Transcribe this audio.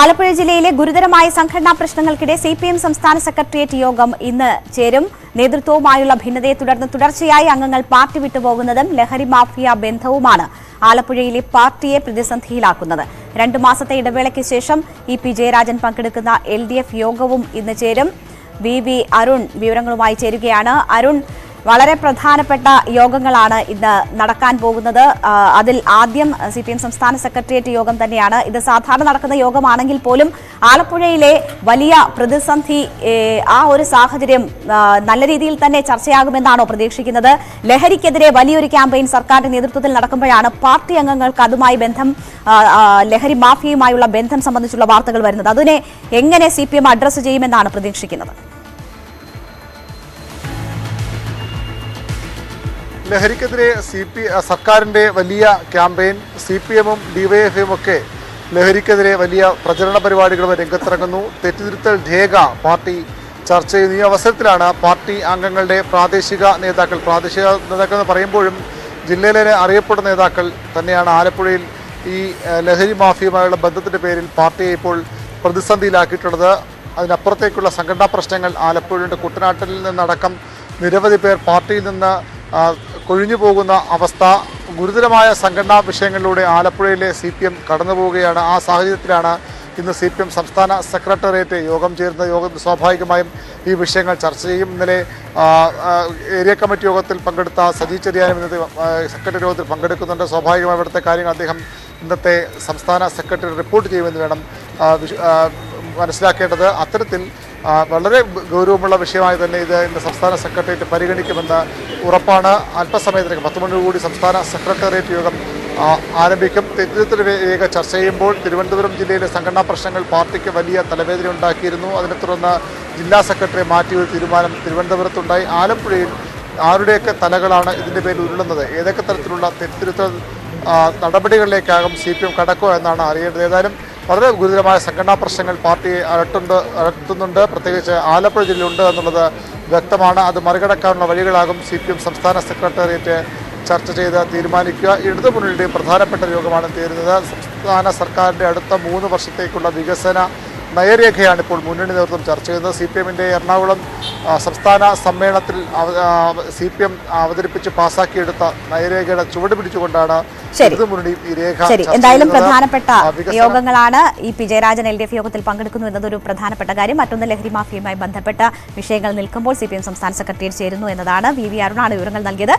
ആലപ്പുഴ ജില്ലയിലെ ഗുരുതരമായ സംഘടനാ പ്രശ്നങ്ങൾക്കിടെ സി പി എം സംസ്ഥാന സെക്രട്ടേറിയറ്റ് യോഗം ഇന്ന് ചേരും. നേതൃത്വവുമായുള്ള ഭിന്നതയെ തുടർന്ന് തുടർച്ചയായി അംഗങ്ങൾ പാർട്ടി വിട്ടുപോകുന്നതും ലഹരി മാഫിയ ബന്ധവുമാണ് ആലപ്പുഴയിലെ പാർട്ടിയെ പ്രതിസന്ധിയിലാക്കുന്നത്. രണ്ടു മാസത്തെ ഇടവേളയ്ക്ക് ശേഷം ഇ പി ജയരാജൻ പങ്കെടുക്കുന്ന എൽ യോഗവും ഇന്ന് ചേരും. വി വി അരുൺ വിവരങ്ങളുമായി ചേരുകയാണ്. അരുൺ വളരെ പ്രധാനപ്പെട്ട യോഗങ്ങളാണ് ഇന്ന് നടക്കാൻ പോകുന്നത്. അതിൽ ആദ്യം സി സംസ്ഥാന സെക്രട്ടേറിയറ്റ് യോഗം തന്നെയാണ്. ഇത് സാധാരണ നടക്കുന്ന യോഗമാണെങ്കിൽ പോലും ആലപ്പുഴയിലെ വലിയ പ്രതിസന്ധി ആ ഒരു സാഹചര്യം നല്ല രീതിയിൽ തന്നെ ചർച്ചയാകുമെന്നാണോ പ്രതീക്ഷിക്കുന്നത്. ലഹരിക്കെതിരെ വലിയൊരു ക്യാമ്പയിൻ സർക്കാരിന്റെ നേതൃത്വത്തിൽ നടക്കുമ്പോഴാണ് പാർട്ടി അംഗങ്ങൾക്ക് അതുമായി ബന്ധം ലഹരി മാഫിയയുമായുള്ള ബന്ധം സംബന്ധിച്ചുള്ള വാർത്തകൾ വരുന്നത്. അതിനെ എങ്ങനെ സി അഡ്രസ്സ് ചെയ്യുമെന്നാണ് പ്രതീക്ഷിക്കുന്നത്? ലഹരിക്കെതിരെ സി പി സർക്കാരിന്റെ വലിയ ക്യാമ്പയിൻ സി പി എമ്മും ഡിവൈഎഫ്ഐയും ഒക്കെ ലഹരിക്കെതിരെ വലിയ പ്രചരണ പരിപാടികളും രംഗത്തിറങ്ങുന്നു. തെറ്റുതിരുത്തൽ രേഖ പാർട്ടി ചർച്ച ചെയ്യുന്ന. ഈ അവസരത്തിലാണ് പാർട്ടി അംഗങ്ങളുടെ പ്രാദേശിക നേതാക്കൾ പ്രാദേശിക നേതാക്കൾ എന്ന് പറയുമ്പോഴും ജില്ലയിലെ അറിയപ്പെടുന്ന നേതാക്കൾ തന്നെയാണ്. ആലപ്പുഴയിൽ ഈ ലഹരി മാഫിയുമായുള്ള ബന്ധത്തിന്റെ പേരിൽ പാർട്ടിയെ ഇപ്പോൾ പ്രതിസന്ധിയിലാക്കിയിട്ടുള്ളത്. അതിനപ്പുറത്തേക്കുള്ള സംഘടനാ പ്രശ്നങ്ങൾ ആലപ്പുഴയുടെ കുട്ടനാട്ടിൽ നിന്നടക്കം നിരവധി പേർ പാർട്ടിയിൽ നിന്ന് കൊഴിഞ്ഞു പോകുന്ന അവസ്ഥ ഗുരുതരമായ സംഘടനാ വിഷയങ്ങളിലൂടെ ആലപ്പുഴയിലെ സി പി എം കടന്നു പോവുകയാണ്. ആ സാഹചര്യത്തിലാണ് ഇന്ന് സി പി എം സംസ്ഥാന സെക്രട്ടേറിയറ്റ് യോഗം ചേരുന്ന യോഗം സ്വാഭാവികമായും ഈ വിഷയങ്ങൾ ചർച്ച ചെയ്യും. ഇന്നലെ ഏരിയ കമ്മിറ്റി യോഗത്തിൽ പങ്കെടുത്ത സജി ചെറിയാനും ഇന്നത്തെ സെക്രട്ടറി യോഗത്തിൽ പങ്കെടുക്കുന്നുണ്ട്. സ്വാഭാവികമായും ഇവിടുത്തെ കാര്യങ്ങൾ അദ്ദേഹം ഇന്നത്തെ സംസ്ഥാന സെക്രട്ടറി റിപ്പോർട്ട് ചെയ്യുമെന്ന് വേണം മനസ്സിലാക്കേണ്ടത് അത്തരത്തിൽ വളരെ ഗൗരവമുള്ള വിഷയമായി തന്നെ ഇത് ഇന്ന് സംസ്ഥാന സെക്രട്ടേറിയറ്റ് പരിഗണിക്കുമെന്ന് ഉറപ്പാണ്. അല്പസമയത്തിനകം പത്ത് മണി കൂടി സംസ്ഥാന സെക്രട്ടേറിയറ്റ് യോഗം ആരംഭിക്കും. തിരുവനന്തപുരം വേഗ ചർച്ച ചെയ്യുമ്പോൾ തിരുവനന്തപുരം ജില്ലയിലെ സംഘടനാ പ്രശ്നങ്ങൾ പാർട്ടിക്ക് വലിയ തലവേദന ഉണ്ടാക്കിയിരുന്നു. അതിനെ തുടർന്ന് ജില്ലാ സെക്രട്ടറി മാറ്റിയ ഒരു തീരുമാനം തിരുവനന്തപുരത്തുണ്ടായി. ആലപ്പുഴയിൽ ആരുടെയൊക്കെ തലകളാണ് ഇതിന്റെ പേരിൽ ഉരുളുന്നത്? ഏതൊക്കെ തരത്തിലുള്ള തെറ്റിരുത്തൽ നടപടികളിലേക്കാകും സി പി എം കടക്കുക എന്നാണ് അറിയേണ്ടത്? ഏതായാലും വളരെ ഗുരുതരമായ സംഘടനാ പ്രശ്നങ്ങൾ പാർട്ടി അലട്ടുണ്ട് അലട്ടുന്നുണ്ട്. പ്രത്യേകിച്ച് ആലപ്പുഴ ജില്ലയിലുണ്ട് എന്നുള്ളത് വ്യക്തമാണ്. അത് മറികടക്കാനുള്ള വഴികളാകും സി പി എം സംസ്ഥാന സെക്രട്ടേറിയറ്റ് ചർച്ച ചെയ്ത് തീരുമാനിക്കുക. ഇടതുമുന്നണിയുടെയും പ്രധാനപ്പെട്ട യോഗമാണ് തീരുന്നത്. സംസ്ഥാന സർക്കാരിന്റെ അടുത്ത മൂന്ന് വർഷത്തേക്കുള്ള വികസന നയരേഖയാണ് ഇപ്പോൾ മുന്നണി നേതൃത്വം ചർച്ച ചെയ്യുന്നത്. സി പി എമ്മിന്റെ എറണാകുളം സംസ്ഥാന സമ്മേളനത്തിൽ സി പി എം അവതരിപ്പിച്ച് പാസാക്കിയെടുത്ത നയരേഖയുടെ ചുവട് പിടിച്ചുകൊണ്ടാണ് ശരി. എന്തായാലും പ്രധാനപ്പെട്ട യോഗങ്ങളാണ് ഈ P Jayarajan L D F യോഗത്തിൽ പങ്കെടുക്കുന്നു എന്നതൊരു പ്രധാനപ്പെട്ട കാര്യം. മറ്റൊന്ന് ലഹരി മാഫിയുമായി ബന്ധപ്പെട്ട വിഷയങ്ങൾ നിൽക്കുമ്പോൾ സി പി എം സംസ്ഥാന സെക്രട്ടേറിയറ്റ് ചേരുന്നു എന്നതാണ് വി വി അരുണാണ് വിവരങ്ങൾ നൽകിയത്.